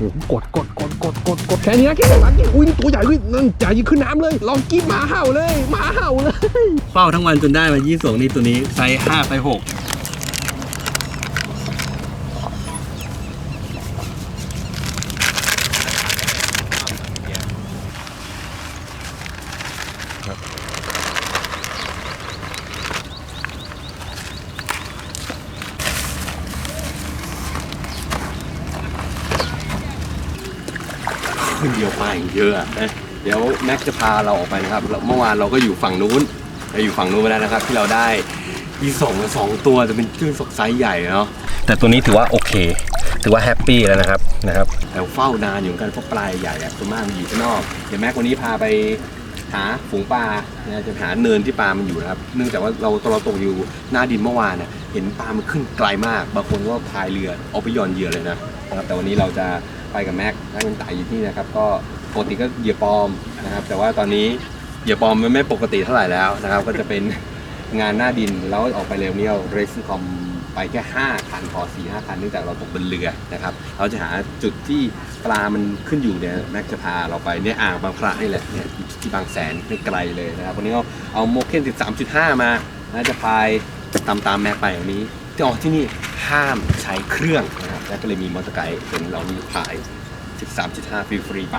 โอ้โหกดกดกดกดกดกดแค่นี้นะแค่นี้นะอุ้ยนี่ตัวใหญ่ขึ้นนั่นใหญ่ยิ่งขึ้นน้ำเลยลองกินหมาเห่าเลยหมาเห่าเลยเฝ้าทั้งวันจนได้มายี่สองนี่ตัวนี้ไซส์ห้าไซส์หก ขึ้นเดียวไปเยอะอะนะเดี๋ยวแม็กจะพาเราออกไปนะครับแล้วเมื่อวานเราก็อยู่ฝั่งนู้นเราอยู่ฝั่งนู้นไปแล้วนะครับ ที่เราได้ยีสองมาสองตัวแต่เป็นคลื่นสกไซส์ใหญ่เนาะแต่ตัวนี้ถือว่าโอเค ถือว่าแฮปปี้แล้วนะครับนะครับแต่เฝ้านานอยู่เหมือนกันเพราะปลายใหญ่อะส่วนมากมันอยู่ข้างนอกเดี๋ยวแม็กวันนี้พาไปหาฝูงปลานะจะหาเนินที่ปลามันอยู่นะครับ เนื่องจากว่าเราตอนเราตกอยู่หน้าดินเมื่อวานน่ะเห็นปลามันขึ้นไกลมาก บางคนก็พายเรือเอาไปหย่อนเหยื่อเลยนะนะครับ แต่วันนี้เราจะไปกับแม็กนั่งเป็นไต่อยู่ที่นี่นะครับ ก็ ปกติก็เหยื่อปลอมนะครับ แต่ว่าตอนนี้เหยื่อปลอมมันไม่ปกติเท่าไหร่แล้วนะครับ ก็จะเป็นงานหน้าดินแล้วออกไปเร็วนี่เราเรสคอมไปแค่5คันพอ4 5คันเนื่องจากเราตกบนเรือนะครับ เราจะหาจุดที่ปลามันขึ้นอยู่เนี่ยแม็กจะพาเราไปเนี่ยอ่างบางพระนี่แหละเนี่ยที่บางแสนไม่ไกลเลยนะครับวันนี้ก็เอาโมเคน13.5 มาน่าจะพายตามตามแม็กไปวันนี้ที่ออกที่นี่ห้ามใช้เครื่องนะครับแล้วก็เลยมีมอเตอร์ไกด์เป็นเรามีพาย 13.5 ฟรีฟรีไป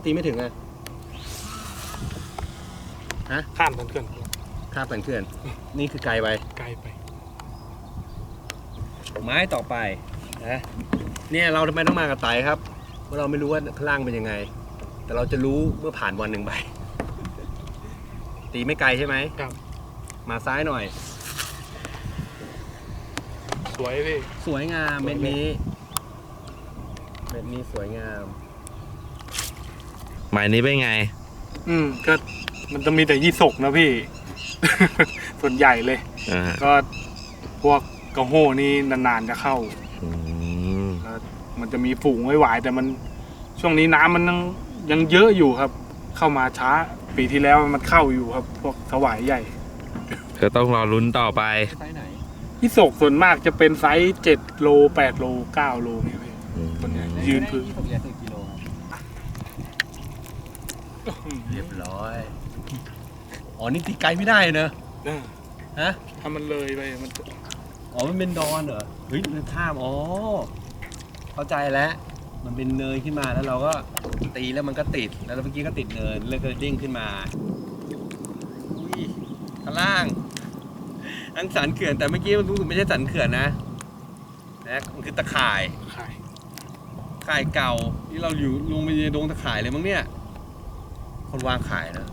ก็ตีไม่ถึงไงข้ามกันเกินข้ามสันเขื่อนนี่คือไกลไปไกลไป ไม้ต่อไปนะเนี่ยเราทำไมต้องมากับไตครับเพราะเราไม่รู้ว่าข้างล่างเป็นยังไง แต่เราจะรู้เมื่อผ่านวันหนึ่งไป ตีไม่ไกลใช่ไหมครับ มาซ้ายหน่อย สวยพี่ สวยงามเม็ดนี้ เม็ดนี้สวยงาม หมายนี้เป็นไง อืมก็มันจะมีแต่ยี่สกนะพี่ ส่วนใหญ่เลย อ่าก็พวกกระโหนี่นานๆจะเข้า อืมแล้วมันจะมีฝูงไว้หวายแต่มันช่วงนี้น้ำมันยังยังเยอะอยู่ครับ เข้ามาช้า ปีที่แล้วมันเข้าอยู่ครับ พวกถวายใหญ่ก็ต้องรอลุ้นต่อไป ไซส์ไหนยี่สกส่วนมากจะเป็นไซส์เจ็ดโลแปดโลเก้าโลเนี่ยพี่ อืม ส่วนใหญ่ ยืนพื้น ยี่สิบใหญ่สุดกิโลค รับเรียบร้อย อ๋อ นี่ตีไกลไม่ได้เนอะอ่าฮะ ถ้ามันเลยไปมันจะอ๋อ มันเป็นดอนเหรอ เฮ้ยมันข้าม อ๋อ เข้าใจแล้ว มันเป็นเนินขึ้นมาแล้วเราก็ตีแล้วมันก็ติด แล้วเมื่อกี้ก็ติดเนินแล้วก็เด้งขึ้นมา อุ้ยข้างล่าง อันสันเขื่อนแต่เมื่อกี้มันรู้สึกไม่ใช่สันเขื่อนนะ นะมันคือตะข่าย ขายข่ายเก่าที่เราอยู่ลงไปในดงตะข่ายเลยมั้งเนี่ย คนวางขายนะ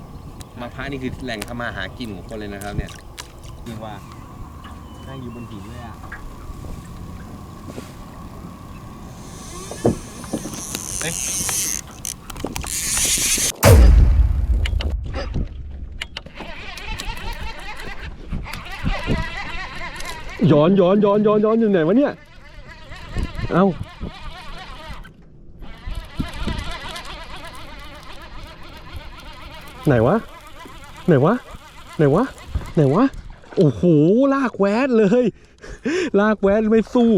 มาพร้าวนี่คือแหล่งทำมาหากินของคนเลยนะครับ เนี่ยจริงว่านั่งอยู่บนหินเลยอะย้อนย้อนย้อนย้อนย้อนอยู่ไหนวะเนี่ย เอ้า ไหนวะ ไหนวะ ไหนวะ ไหนวะ โอ้โห ลากแวดเลย ลากแวดไม่สู้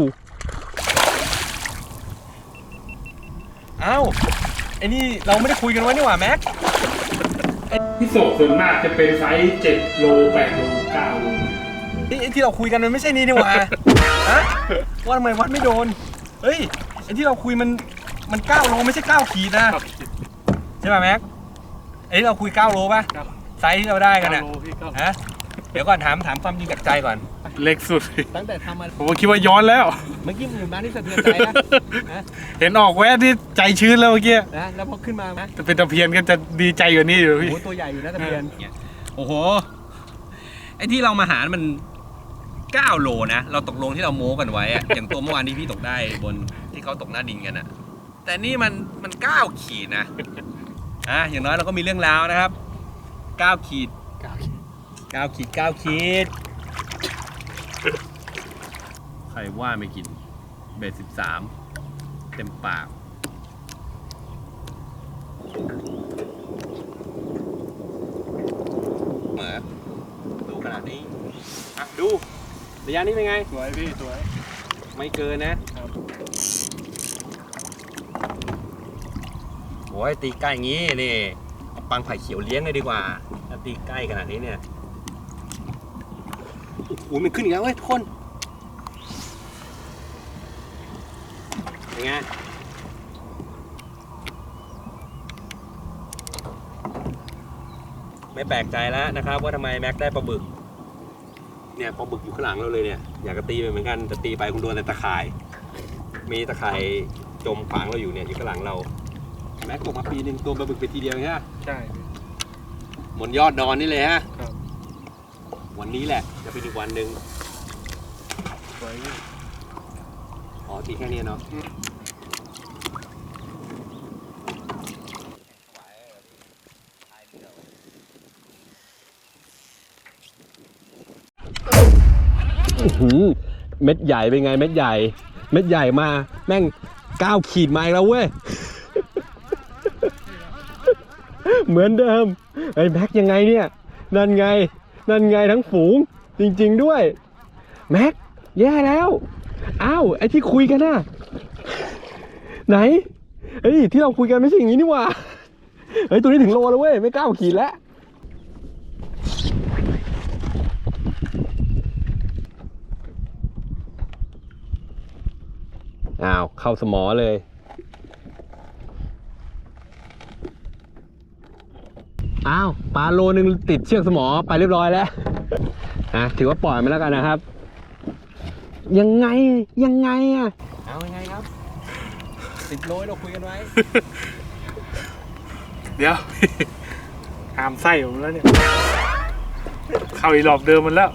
เอ้าไอ้นี่เราไม่ได้คุยกันไว้นี่หว่าแม็กที่โสดส่วนมากจะเป็นไซส์เจ็ดโลแปดโลเก้าโลไอ้ไอ้ที่เราคุยกันมันไม่ใช่นี่นี่หว่าฮะว่าทำไมวัดไม่โดน เฮ้ยไอ้ที่เราคุยมันมันเก้าโลไม่ใช่เก้าขีดนะครับใช่ป่ะแม็ก ไอ้ที่เราคุยเก้าโลป่ะครับ ไซส์ที่เราได้กันเก้าอะโลพี่ก็ฮะเดี๋ยวก่อนถามถามความจริงจากใจก่อน เล็กสุด ตั้งแต่ทำมาผมก็คิดว่าย้อนแล้ว เมื่อกี้หมื่นมานี่สะเทือนใจนะนะเห็นออกแวะที่ใจชื้นแล้วเมื่อกี้นะแล้วพอขึ้นมาไหมแต่เป็นตะเพียนก็จะดีใจกว่านี้อยู่โอ้พี่โหตัวใหญ่อยู่นะตะเพียนโอ้โห ไอ้ที่เรามาหามัน9โลนะ เราตกลงที่เราโม้กันไว้อะอย่างตัวเมื่อวานที่พี่ตกได้บนที่เขาตกหน้าดินกันอะแต่นี่มันมัน9ขีดนะ อะอย่างน้อยเราก็มีเรื่องราวนะครับ9ขีด9ขีด9ขีดใครว่าไม่กินเบส13เต็มปากเหมือดูขนาดนี้อะดูระยะนี้เป็นไง สวยพี่ สวย ไม่เกินนะ โอ้ยตีใกล้อย่างงี้นี่เอาปังไผ่เขียวเลี้ยงเลยดีกว่าถ้าตีใกล้ขนาดนี้เนี่ยโอ้โหมันขึ้นอีกแล้วเว้ยทุกคนเป็นไงไม่แปลกใจแล้วนะครับ ว่าทำไมแม็กได้ปลาบึก เนี่ยปลาบึกอยู่ข้างหลังเราเลยเนี่ยอยากจะตีไปเหมือนกันแต่ตีไปคงโดนแต่ตะข่าย มีตะข่ายจมขวางเราอยู่เนี่ยอยู่ข้างหลังเรา แม็กตกมาปีหนึ่งตัวปลาบึกไปทีเดียวเองฮะใช่พี่บนยอดดอนนี่เลยฮะครับ วันนี้แหละจะเป็นอีกวันหนึ่งสวยพี่อ๋อตีแค่นี้เนาะอื้อหือเม็ดใหญ่เป็นไงเม็ดใหญ่ เม็ดใหญ่มาแม่งก้าวขีดมาอีกแล้วเว้ย เหมือนเดิมไอ้แม็กยังไงเนี่ย นั่นไง นั่นไงทั้งฝูง จริง ๆด้วย แม็กแย่แล้ว อ้าวไอ้ที่คุยกันน่ะ ไหนเฮ้ยที่เราคุยกันไม่ใช่อย่างนี้นี่หว่าเฮ้ยตัวนี้ถึงโลแล้วเว้ยไม่กล้าขีดแล้วอ้าวเข้าสมอเลย อ้าวปลาโลนึงติดเชือกสมอไปเรียบร้อยแล้วอะถือว่าปล่อยมาแล้วกันนะครับ ยังไงยังไงอะเอายังไงครับติดโลเราคุยกันไว้ เดี๋ยว หามไส้ผมแล้วเนี่ย เข้าอีหลอบเดิมมันแล้ว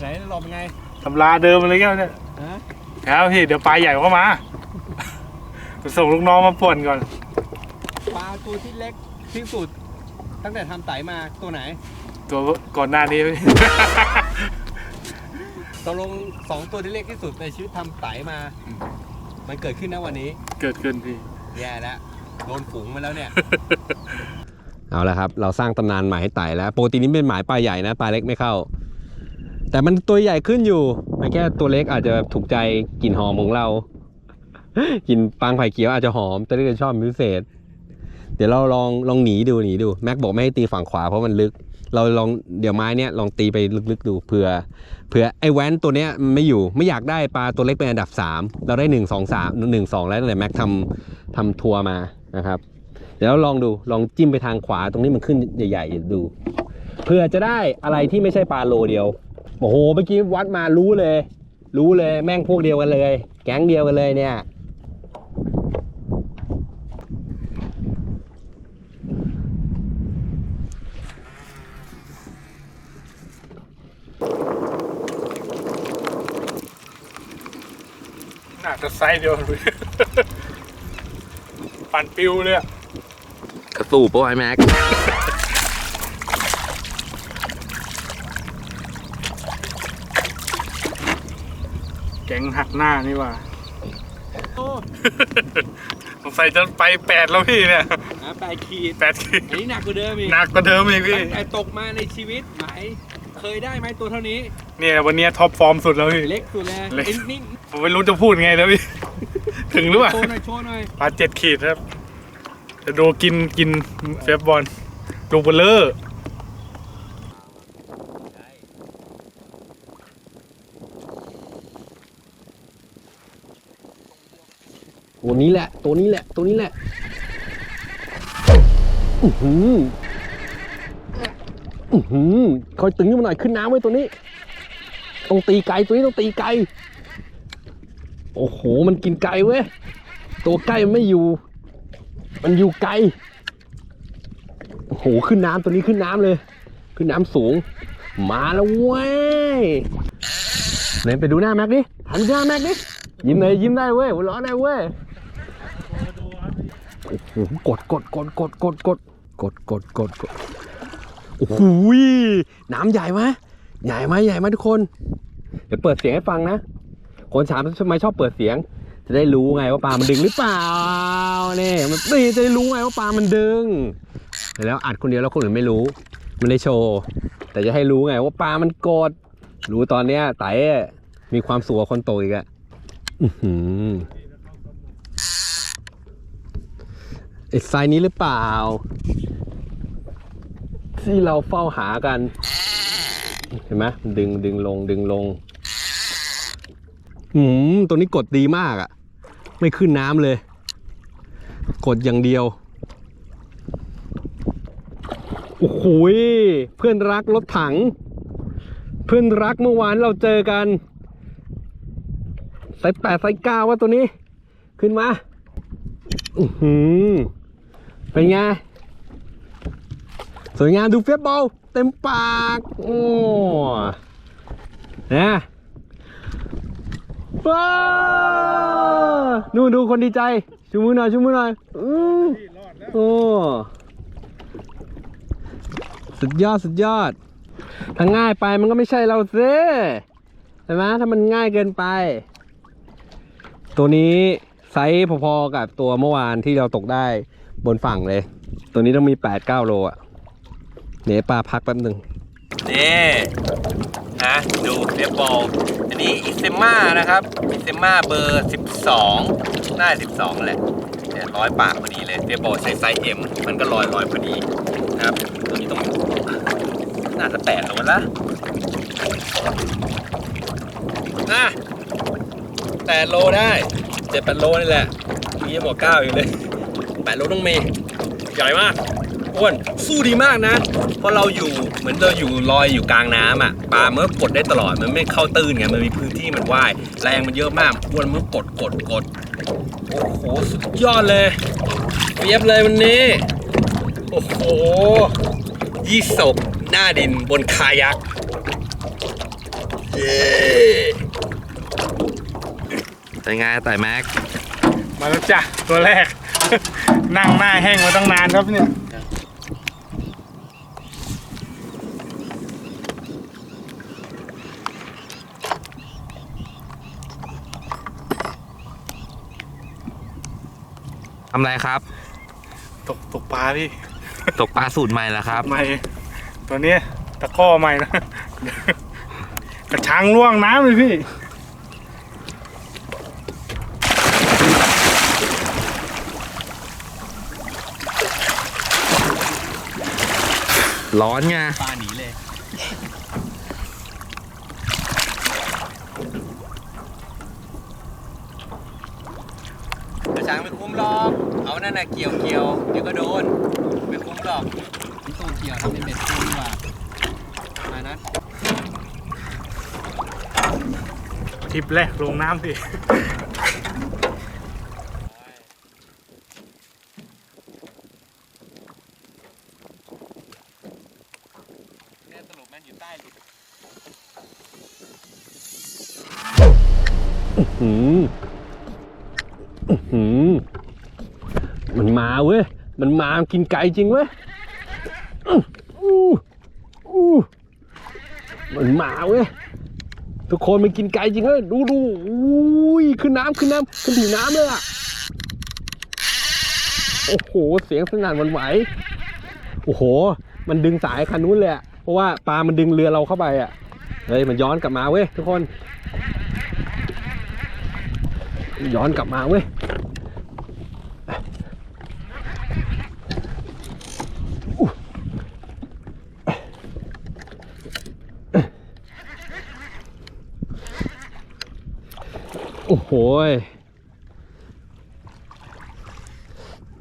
ไหนรอเป็นไงตำราเดิมมันเลยแก้วเนี่ยฮะแล้วพี่เดี๋ยวปลาใหญ่เข้ามาไปส่งลูกน้องมาป่วนก่อน ปลาตัวที่เล็กที่สุด ตั้งแต่ทำไตมาตัวไหนตัวก่อนหน้านี้ ตกลงสองตัวที่เล็กที่สุดในชีวิตทำไตมา อืม มันเกิดขึ้นนะวันนี้ เกิดขึ้นพี่ แย่แล้วโดนฝูงมาแล้วเนี่ย เอาละครับ เราสร้างตำนานใหม่ให้ไต่แล้วปกตินี้เป็นหมายปลาใหญ่นะปลาเล็กไม่เข้า แต่มันตัวใหญ่ขึ้นอยู่มันแค่ตัวเล็กอาจจะถูกใจกลิ่นหอมของเรากลิ่นปังไผ่เขียวอาจจะหอม แต่ที่เราชอบเป็นพิเศษเดี๋ยวเราลองลองหนีดูหนีดูแม็กบอกไม่ให้ตีฝั่งขวาเพราะมันลึก เราลองเดี๋ยวไม้เนี้ยลองตีไปลึกๆดูเผื่อเผื่อไอ้แว้นตัวเนี้ยไม่อยู่ไม่อยากได้ปลาตัวเล็กเป็นอันดับ 3 เราได้ 1 2 3 1 2 แล้วตั้งแต่แม็กทำทำทัวร์มานะครับ เดี๋ยวเราลองดูลองจิ้มไปทางขวาตรงนี้มันขึ้นใหญ่ๆดูเพื่อจะได้อะไรที่ไม่ใช่ปลาโลเดียวโอ้โหเมื่อกี้วัดมารู้เลย รู้เลยแม่งพวกเดียวกันเลย แก๊งเดียวกันเลยเนี่ย น่าจะไซส์เดียวกันพี่ปั่นปิวเลยอะกระสูบปะไอ้แม็ก แก๊งหักหน้านี่ว่าสงสัยจะไปแปดแล้วพี่เนี่ยนะแปดขีดแปดขีดอันนี้หนักกว่าเดิมอีกหนักกว่าเดิมอีกพี่ตั้งแต่ตกมาในชีวิตไหมเคยได้ไหมตัวเท่านี้ เนี่ยวันนี้ท็อปฟอร์มสุดแล้วพี่ เล็กสุดเลยเล็กไอ้นี่ผมไม่รู้จะพูดไงแล้วพี่ ถึงหรือเปล่าโชว์หน่อยโชว์หน่อย ปลาเจ็ดขีดครับ จะดูกินกินเฟฟบอลดูเบลเลอร์ตัวนี้แหละ ตัวนี้แหละ ตัวนี้แหละอือหืออือหือคอยตึงขึ้นมาหน่อยขึ้นน้ำไว้ตัวนี้ ต้องตีไกลตัวนี้ต้องตีไกล โอ้โห มันกินไกลเว้ย ตัวใกล้มันไม่อยู่ มันอยู่ไกล โอ้โห ขึ้นน้ำตัวนี้ขึ้นน้ำเลย ขึ้นน้ำสูง มาแล้วเว้ยไหนไปดูหน้าแม็กดิหันหน้าแม็กดิ ยิ้มเลยยิ้มได้เว้ยหัวเร้อนได้เว้ย โอ้โหกดกดกดกดกดกดกดกดกดกดโอ้โหน้ำใหญ่ไหม ใหญ่ไหมใหญ่ไหมทุกคน เดี๋ยวเปิดเสียงให้ฟังนะ คนถามทำไมชอบเปิดเสียง จะได้รู้ไงว่าปลามันดึงหรือเปล่าเนี่ยมันนี่จะได้รู้ไงว่าปลามันดึง แล้วอัดคนเดียวแล้วคนอื่นไม่รู้ มันได้โชว์ แต่จะให้รู้ไงว่าปลามันกด รู้ตอนเนี้ยไต่มีความสุขกว่าคนโตอีกอะไอ้ไซนี้หรือเปล่า ที่เราเฝ้าหากัน เห็นไหมดึงดึงลงดึงลงหืมตัวนี้กดดีมากอะไม่ขึ้นน้ำเลย กดอย่างเดียว โอ้โหเพื่อนรักรถถัง เพื่อนรักเมื่อวานเราเจอกันไซส์แปดไซส์เก้าว่าตัวนี้ ขึ้นมาอือหือเป็นไง สวยงามดูเฟียบบอล เต็มปาก โอ้นะว้านู่นดูคนดีใจ ชูมือหน่อย ชูมือหน่อยอือโอ้สุดยอด สุดยอด ถ้าง่ายไปมันก็ไม่ใช่เราซิใช่ไหมถ้ามันง่ายเกินไป ตัวนี้ไซส์พอๆกับตัวเมื่อวานที่เราตกได้บนฝั่งเลย ตัวนี้ต้องมี 8-9 โลอะ เดี๋ยวปลาพักแป๊บหนึ่งนี่นะดูเรียบบอลอันนี้อิเซม่านะครับอิเซม่าเบอร์ 12 หน้า 12 แหละเนี่ยร้อยปากพอดีเลยเรียบบอลไซส์ไซส์เอ็มมันก็ลอยลอยพอดีนะครับตัวนี้ต้องน่าจะแปดโลละอะแปดโลได้เจ็ดแปดโลนี่แหละมียังบอกเก้าอยู่เลยแปดโลต้องมีใหญ่มาก อ้วนสู้ดีมากนะ เพราะเราอยู่เหมือนเราอยู่ลอยอยู่กลางน้ำอะปลาเมันก็กดได้ตลอดมันไม่เข้าตื้นไงมันมีพื้นที่มันว่ายแรงมันเยอะมากอ้วนมันก็กดกดกดโอ้โหสุดยอดเลยเปียบเลยวันนี้โอ้โหยี่ศบหน้าดินบนคายักเย้เป็นไงไต่แม็ก มาแล้วจ้ะ ตัวแรก นั่งหน้าแห้งมาตั้งนานครับเนี่ย ทำอะไรครับ ตกตกปลาพี่ตกปลาสูตรใหม่แล้วครับ ใหม่ตัวเนี้ยตะข้อใหม่นะ กระชังล่วงน้ำเลยพี่ ร้อนไง ปลาหนีเลย กระชังไม่คุ้มหรอก เอา นั่นน่ะเกี่ยวเกี่ยวเดี๋ยวก็โดนไม่คุ้มหรอกพี่ตู้เกี่ยวทำเป็นเบ็ดคุ้ดีกว่ามานั้นทริปแรกลงน้ำพี่รุปแม่นอยู่ใต้หลุด หืมอื้อหืมมันมาเว้ย มันมามันกินไก่จริงเว้ยอื้ออู้อู้มันมาเว้ยทุกคนมันกินไก่จริงเว้ยดูดูอุ้ยขึ้นน้ำขึ้นน้ำขึ้นผิวน้ำเลยอะโอ้โห เสียงสนั่นวันไหว โอ้โห มันดึงสายคันนู้นเลยอะเพราะว่าปลามันดึงเรือเราเข้าไปอะเฮ้ยมันย้อนกลับมาเว้ยทุกคน ย้อนกลับมาเว้ย โอ้โหย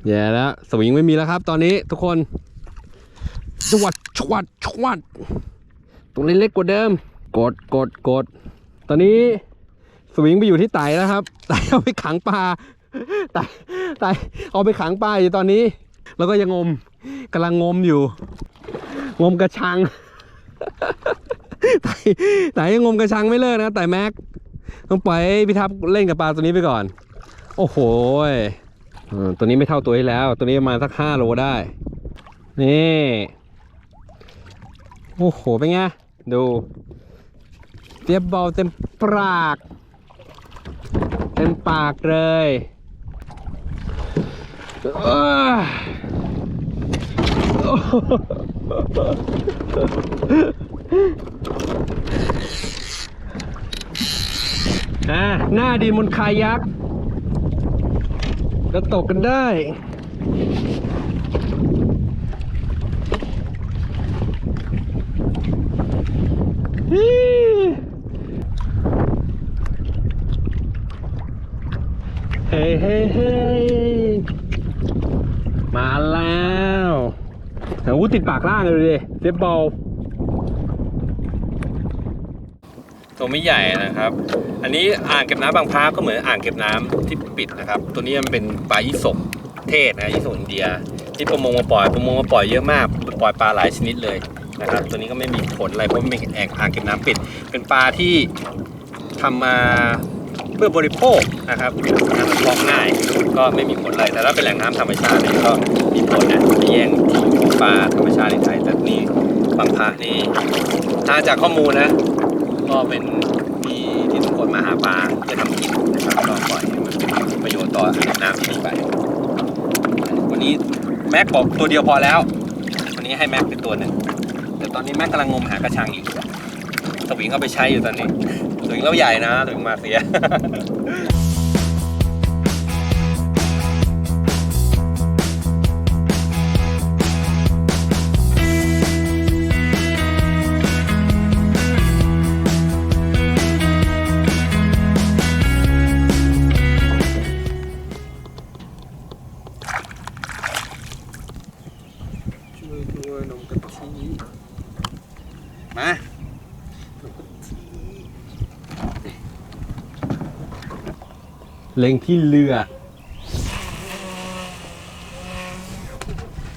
แย่แล้ว สวิงไม่มีแล้วครับ ตอนนี้ทุกคนชวัดชวัดชวัดตรงนี้เล็กกว่าเดิม กดกดกด ตอนนี้สวิงไปอยู่ที่ไตแล้วครับ ไตเอาไปขังปลาไตไตเอาไปขังปลาอยู่ตอนนี้ แล้วก็ยังงมกำลังงมอยู่ งมกระชังไต่ไตยังงมกระชังไม่เลิกนะไตแม็ก ต้องปล่อยพี่ทับเล่นกับปลาตัวนี้ไปก่อน โอ้โหตัวนี้ไม่เท่าตัวที่แล้ว ตัวนี้ประมาณสักห้าโลได้ นี่ โอ้โห เป็นไง ดูเจี๊ยบบอลเต็มปาก เต็มปากเลย อ้อโอ้โหอะหน้าดีมบนคายักก็ตกกันได้ฮีเฮ้เฮ้เฮ้มาแล้วโอ้โหติดปากล่างเลยดิเซฟบอล ตัวไม่ใหญ่นะครับ อันนี้อ่างเก็บน้ำบางพร้าก็เหมือนอ่างเก็บน้ำที่ปิดนะครับ ตัวนี้มันเป็นปลายี่สกเทศนะยี่สกอินเดีย ที่ประมงมาปล่อยประมงมาปล่อยเยอะมากปล่อยปลาหลายชนิดเลยนะครับ ตัวนี้ก็ไม่มีผลอะไรเพราะมันเป็นแอ่งอ่างเก็บน้ำปิด เป็นปลาที่ทำมาเพื่อบริโภคนะครับน้ำมันฟอกง่ายก็ไม่มีผลอะไรแต่ถ้าเป็นแหล่งน้ำธรรมชาติเนี่ยก็มีผลนะจะแย่งที่อยู่ของปลาธรรมชาติในไทยแต่นี่บางพระนี่ถ้าจากข้อมูลนะ ก็เป็นที่ที่ทุกคนมาหาปลาจะทำกินนะครับก็ปล่อยให้มันเป็นประโยชน์ต่ออ่งน้ำที่มีไป วันนี้แม็กบอกตัวเดียวพอแล้ว วันนี้ให้แม็กเป็นตัวหนึ่งแต่ตอนนี้แม็กกำลังงมหากระชังอยู่สวิงเอาไปใช้อยู่ตอนนี้สวิงเราใหญ่นะสวิงมาเสีย เล็งที่เรือ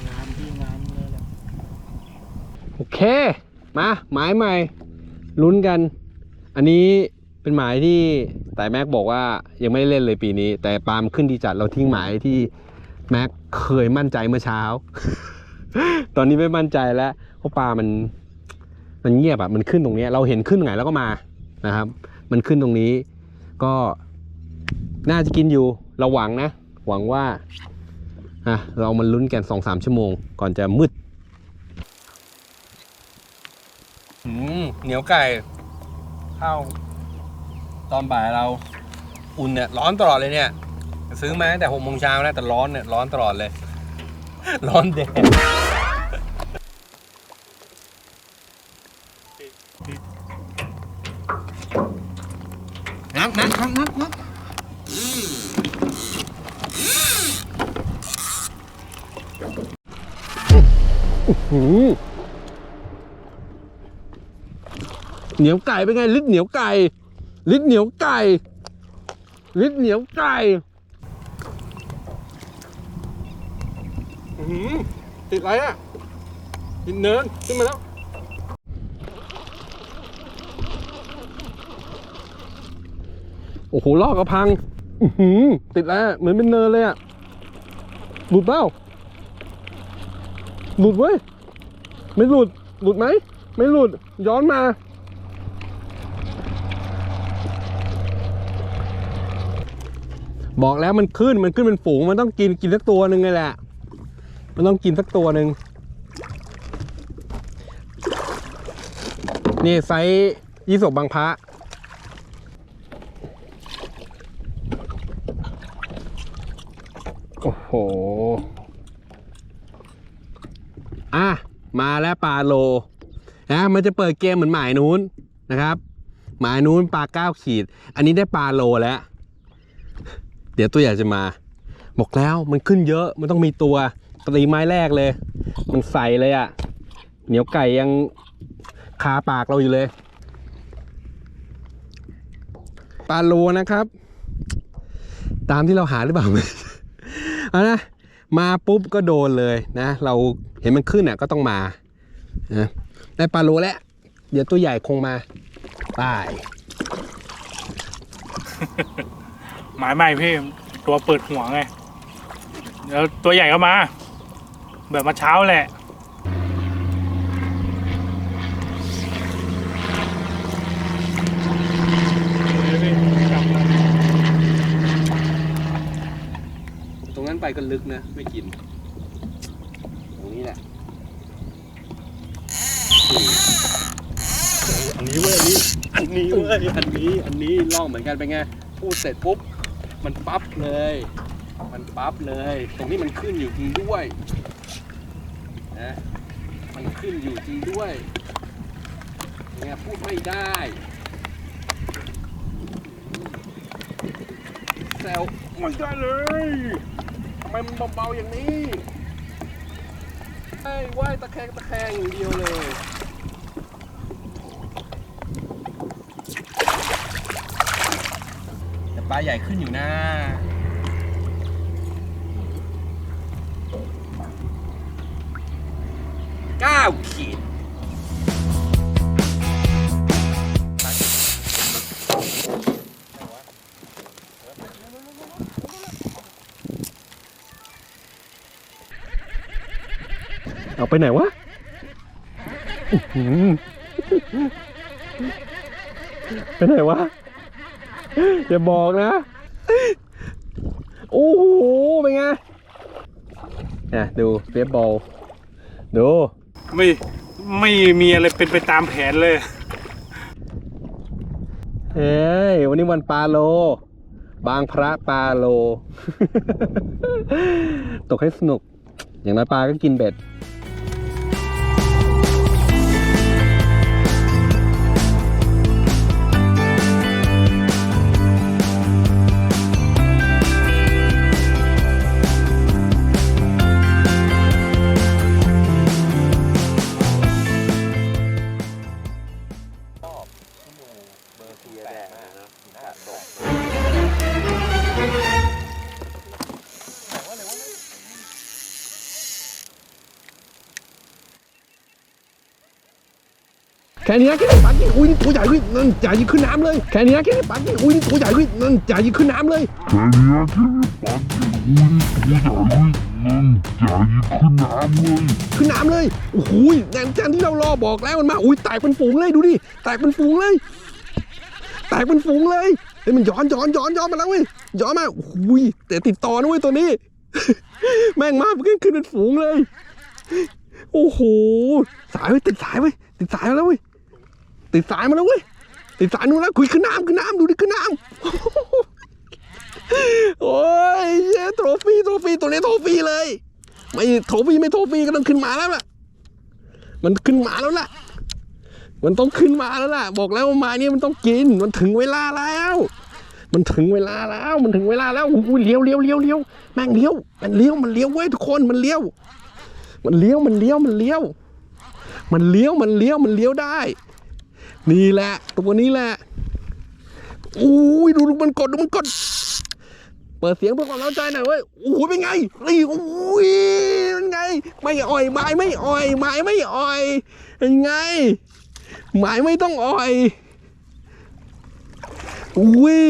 น้ำที่น้ำเลยแหละโอเค มาหมายใหม่ลุ้นกัน อันนี้เป็นหมายที่แต่แม็กบอกว่ายังไม่ได้เล่นเลยปีนี้ แต่ปาล์มขึ้นดีจัดเราทิ้งหมายที่แม็กเคยมั่นใจเมื่อเช้า ตอนนี้ไม่มั่นใจแล้วเพราะปลามันมันเงียบอะมันขึ้นตรงนี้ เราเห็นขึ้นตรงไหนแล้วก็มานะครับ มันขึ้นตรงนี้ ก็ น่าจะกินอยู่เราหวังนะ หวังว่าอะเรามันลุ้นกันสองสามชั่วโมง ก่อนจะมืดอืมเหนียวไก่ ข้าวตอนบ่ายเราอุ่นเนี่ยร้อนตลอดเลยเนี่ย ซื้อมาตั้งแต่หกโมงเช้านะแต่ร้อนเนี่ยร้อนตลอดเลย ร้อนแดดนักนักนักนักนักหืม เหนียวไก่เป็นไงลิ้นเหนียวไก่ลิ้นเหนียวไก่ลิ้นเหนียวไก่อื้อหือติดอะไรอะติดเนินขึ้นมาแล้วโอ้โหลอกกระพังอื้อหือติดแล้ว เหมือนเป็นเนินเลยอะหลุดเปล่าหลุดเว้ย ไม่หลุด หลุดไหม ไม่หลุด ย้อนมา บอกแล้วมันขึ้นมันขึ้นเป็นฝูงมันต้องกินกินสักตัวหนึ่งเลยแหละ มันต้องกินสักตัวหนึ่งนี่ไซส์ยี่สบางพระโอ้โห อะ มาแล้วปลาโลนะมันจะเปิดเกมเหมือนหมายนู้นนะครับ หมายนู้นปลาเก้าขีด อันนี้ได้ปลาโลแล้ว เดี๋ยวตัวใหญ่จะมา บอกแล้วมันขึ้นเยอะมันต้องมีตัวตีไม้แรกเลย มันใส่เลยอะ่ะ เหนียวไก่ยังคาปากเราอยู่เลยปลาโลนะครับ ตามที่เราหาหรือเปล่าเอานะมาปุ๊บก็โดนเลยนะ เราเห็นมันขึ้นอะก็ต้องมานะได้ปลาโลแล้วเดี๋ยวตัวใหญ่คงมาไป หมายใหม่พี่ ตัวเปิดหัวไงเดี๋ยวตัวใหญ่ก็มา แบบมาเช้าแหละ ตรงนั้นไปก็ลึกนะ ไม่กิน ตรงนี้แหละอันนี้เว้ยอันนี้ อันนี้เว้ยอันนี้ อันนี้ล่องเหมือนกันเป็นไง พูดเสร็จปุ๊บ มันปั๊บเลย มันปั๊บเลย ตรงนี้มันขึ้นอยู่จริงด้วยนะมันขึ้นอยู่จริงด้วยเนี่ยพูดไม่ได้แซวไม่ได้เลยทำไมมันเบาๆอย่างนี้ไอ้ว่ายตะแคงตะแคงอย่างเดียวเลย แต่ป ลาใหญ่ขึ้นอยู่นะเก้าขีดเอาไปไหนวะไปไหนวะ อย่าบอกนะ โอ้โห เป็นไงอะดูเฟสบอลดู ไม่ไม่มีอะไรเป็นไปตามแผนเลย เฮ้ย วันนี้วันปลาโล บางพระปลาโล ตกให้สนุก อย่างน้อยปลาก็กินเบ็ด แค่นี้นะแค่นี้ปักนี่อุ้ยนี่ตัวใหญ่ขึ้นนั่นใหญ่ยิ่งขึ้นน้ำเลยแค่นี้นะแค่นี้ปักนี่อุ้ยนี่ตัวใหญ่ขึ้นนั่นใหญ่ยิ่งขึ้นน้ำเลยขึ้นน้ำเลยโอ้โหแรงจันที่เรารอบอกแล้วมันมาอุ้ยแตกเป็นฝูงเลยดูดิแตกเป็นฝูงเลย แตกเป็นฝูงเลยเฮ้ยมันย้อนย้อนย้อนย้อนมาแล้วเว้ยย้อนมาโอ้โหแต่ติดต่อนะเว้ยตัวนี้ แม่งมาขึ้นขึ้นเป็นฝูงเลย โอ้โหสายเว้ยติดสายเว้ยติดสายมาแล้วเว้ย ติดสายมาแล้วเว้ยติดสายนู้นแล้วคุยขึ้นน้ำขึ้นน้ำดูดิขึ้นน้ำโอ้ยเย้โทรฟี่โทรฟี่ตัวนี้โทรฟี่เลย ไม่โทรฟี่ไม่โทรฟี่ก็ต้องขึ้นมาแล้วล่ะ มันขึ้นมาแล้วล่ะ มันต้องขึ้นมาแล้วล่ะ บอกแล้วว่ามาเนี่ยมันต้องกิน มันถึงเวลาแล้ว มันถึงเวลาแล้ว มันถึงเวลาแล้วอุ้ยเลี้ยวเลี้ยวเลี้ยวเลี้ยวแม่งเลี้ยว มันเลี้ยวมันเลี้ยวเว้ยทุกคนมันเลี้ยว มันเลี้ยวมันเลี้ยวมันเลี้ยว มันเลี้ยวมันเลี้ยวมันเลี้ยวได้ นี่แหละ ตัวนี้แหละอุ้ยดูดูมันกดดูมันกด เปิดเสียงเพื่อความเข้าใจหน่อยเว้ยโอ้โหเป็นไงนี่โอ้ยเป็นไง ไม่อ่อยไม้ไม่อ่อยไม้ไม่อ่อยเป็นไงไม้ไม่ต้องอ่อยอุ้ย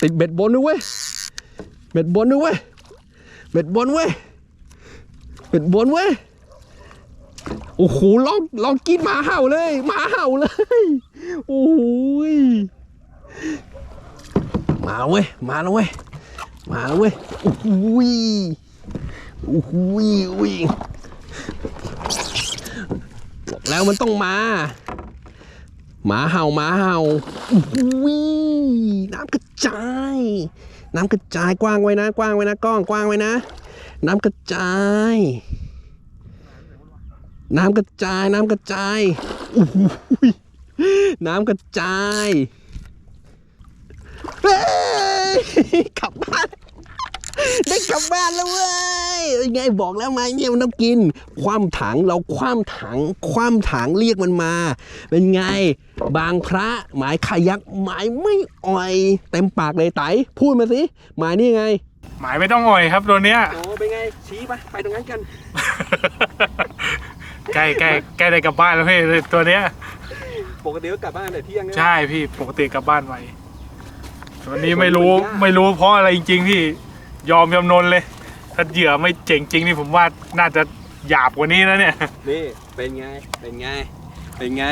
ติดเบ็ดบนด้วยเว้ยเบ็ดบนด้วยเว้ยเบ็ดบนเว้ยเบ็ดบนเว้ย โอ้โหลองลองกินหมาเห่าเลยหมาเห่าเลย โอ้ยมาเว้ยมาแล้วเว้ยมาแล้วเว้ยโอ้โหยโอ้โหยอุ้ยบอกแล้วมันต้องมาหมาเห่าหมาเห่าโอ้โหยน้ำกระจาย น้ำกระจายกว้างไว้นะ กว้างไว้นะกล้องกว้างไว้นะ น้ำกระจาย น้ำกระจายน้ำกระจายโอ้โหยน้ำกระจายเฮ้ยกลับบ้านได้กลับบ้านแล้วเว้ยยังไงบอกแล้วไงเนี่ยมันต้องกิน คว่ำถังเราคว่ำถัง คว่ำถังเรียกมันมา เป็นไง บางพระหมายขายักหมายไม่อ่อย เต็มปากเลยไตพูดมาสิหมายนี่ไง หมายไม่ต้องอ่อยครับตัวเนี้ยโอ้เป็นไงชี้ไปไปตรงนั้นกัน ใกล้ใกล้ใกล้ได้กลับบ้านแล้วพี่ตัวเนี้ย ปกติก็กลับบ้านแต่เที่ยงใช่พี่ปกติกลับบ้านไวแต่วันนี้ไม่รู้ไม่รู้เพราะอะไรจริง ๆ พี่ยอมจำนนเลย ถ้าเหยื่อไม่เจ๋งจริงนี่ผมว่าน่าจะหยาบกว่านี้นะเนี่ยนี่เป็นไงเป็นไงเป็นไง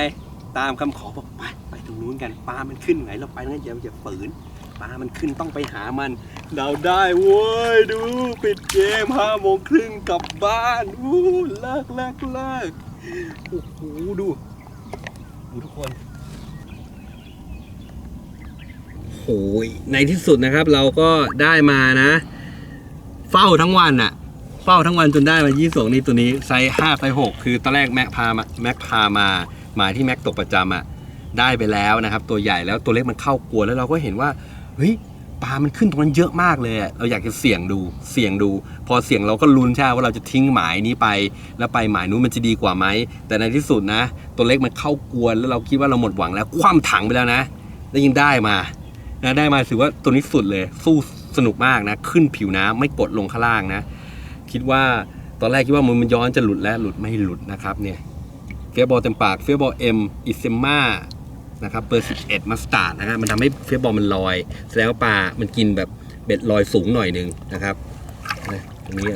ตามคำขอบอกไปไปตรงนู้นกันปลามันขึ้นไหนเราไปงั้นอย่าอย่าฝืน ปลามันขึ้นต้องไปหามันเราได้เว้ยดู ปิดเกมห้าโมงครึ่งกลับบ้านอู้เลิกเลิกเลิกโอ้โหดู ดูทุกคนโหยในที่สุดนะครับเราก็ได้มานะ เฝ้าทั้งวันอะเฝ้าทั้งวันจนได้มายี่สองนี่ตัวนี้ไซส์ห้าไซส์หกคือตอนแรกแม็กพามาแม็กพามาหมาที่แม็กตกประจำอะได้ไปแล้วนะครับ ตัวใหญ่แล้วตัวเล็กมันเข้ากลัวแล้วเราก็เห็นว่า เฮ้ยปลามันขึ้นตรงนั้นเยอะมากเลยเราอยากจะเสี่ยงดูเสี่ยงดู พอเสี่ยงเราก็ลุ้นใช่ว่าเราจะทิ้งหมายนี้ไป แล้วไปหมายนู้นมันจะดีกว่าไหมแต่ในที่สุดนะ ตัวเล็กมันเข้ากวนแล้วเราคิดว่าเราหมดหวังแล้ว คว่ำถังไปแล้วนะแล้วยังได้มานะได้มาถือว่าตัวนี้สุดเลยสู้สนุกมากนะ ขึ้นผิวน้ำไม่กดลงข้างล่างนะ คิดว่าตอนแรกคิดว่ามันมันย้อนจะหลุดแล้วหลุดไม่หลุดนะครับเนี่ยเฟียบอลเต็มปากเฟียบอลเอ็มอิเซม่า นะครับเบอร์11มัสตาร์ดนะฮะมันทำให้เฟียบอลมันลอย แสดงว่าปลา มันกินแบบเบ็ดลอยสูงหน่อยหนึ่งนะครับนะตรงนี้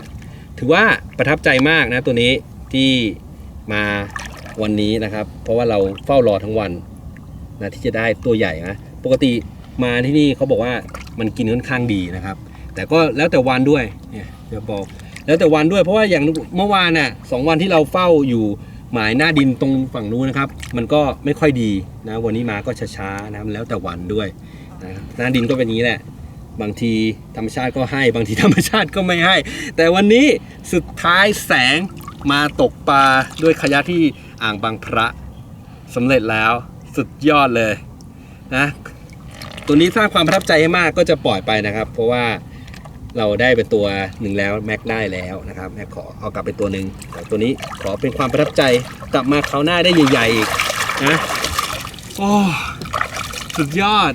ถือว่าประทับใจมากนะตัวนี้ที่มาวันนี้นะครับ เพราะว่าเราเฝ้ารอทั้งวันนะที่จะได้ตัวใหญ่นะปกติมาที่นี่เขาบอกว่ามันกินค่อนข้างดีนะครับ แต่ก็แล้วแต่วันด้วยเนี่ยเดี๋ยวบอก แล้วแต่วันด้วยเพราะว่าอย่างเมื่อวานน่ะสองวันที่เราเฝ้าอยู่ หมายหน้าดินตรงฝั่งนู้นนะครับ มันก็ไม่ค่อยดีนะวันนี้มาก็ช้าๆนะแล้วแต่วันด้วยนะหน้าดินก็เป็นอย่างนี้แหละ บางทีธรรมชาติก็ให้ บางทีธรรมชาติก็ไม่ให้ แต่วันนี้สุดท้ายแสงมาตกปลาด้วยขยะที่อ่างบางพระสำเร็จแล้วสุดยอดเลยนะตัวนี้สร้างความประทับใจให้มากก็จะปล่อยไปนะครับ เพราะว่า เราได้เป็นตัวหนึ่งแล้วแม็กได้แล้วนะครับแม็กขอเอากลับไปตัวหนึ่งแต่ตัวนี้ขอเป็นความประทับใจกลับมาคราวหน้าได้ใหญ่ๆอีกนะโอ้สุดยอด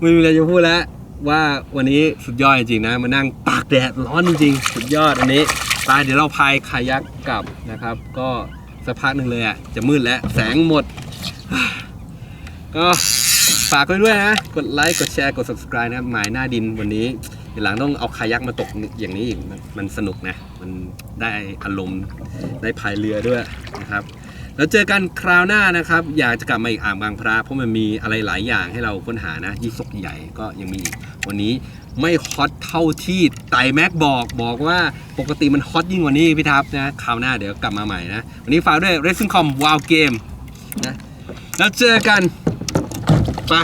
ไม่มีอะไรจะพูดแล้วว่าวันนี้สุดยอดจริงๆนะมานั่งตากแดดร้อนจริงๆสุดยอดอันนี้ไปเดี๋ยวเราพายคายักกลับนะครับ ก็สักพักหนึ่งเลยอะจะมืดแล้วแสงหมดก็ ฝากไว้ด้วยนะ กดไลค์ กดแชร์ กด subscribe นะครับหมายหน้าดินวันนี้เดี๋ยวหลังต้องเอาคายักมาตกอย่างนี้อีกมันมันสนุกนะ มันได้อารมณ์ ได้พายเรือด้วยนะครับ แล้วเจอกันคราวหน้านะครับ อยากจะกลับมาอีกอ่างบางพระ เพราะมันมีอะไรหลายอย่างให้เราค้นหานะยี่สกใหญ่ก็ยังมีอีกวันนี้ไม่ฮอตเท่าที่ไตแม็กบอกบอกว่าปกติมันฮอตยิ่งกว่านี้พี่ทับนะคราวหน้าเดี๋ยวกลับมาใหม่นะ วันนี้ฝากด้วย Racing Com Wow Game นะแล้วเจอกัน ไป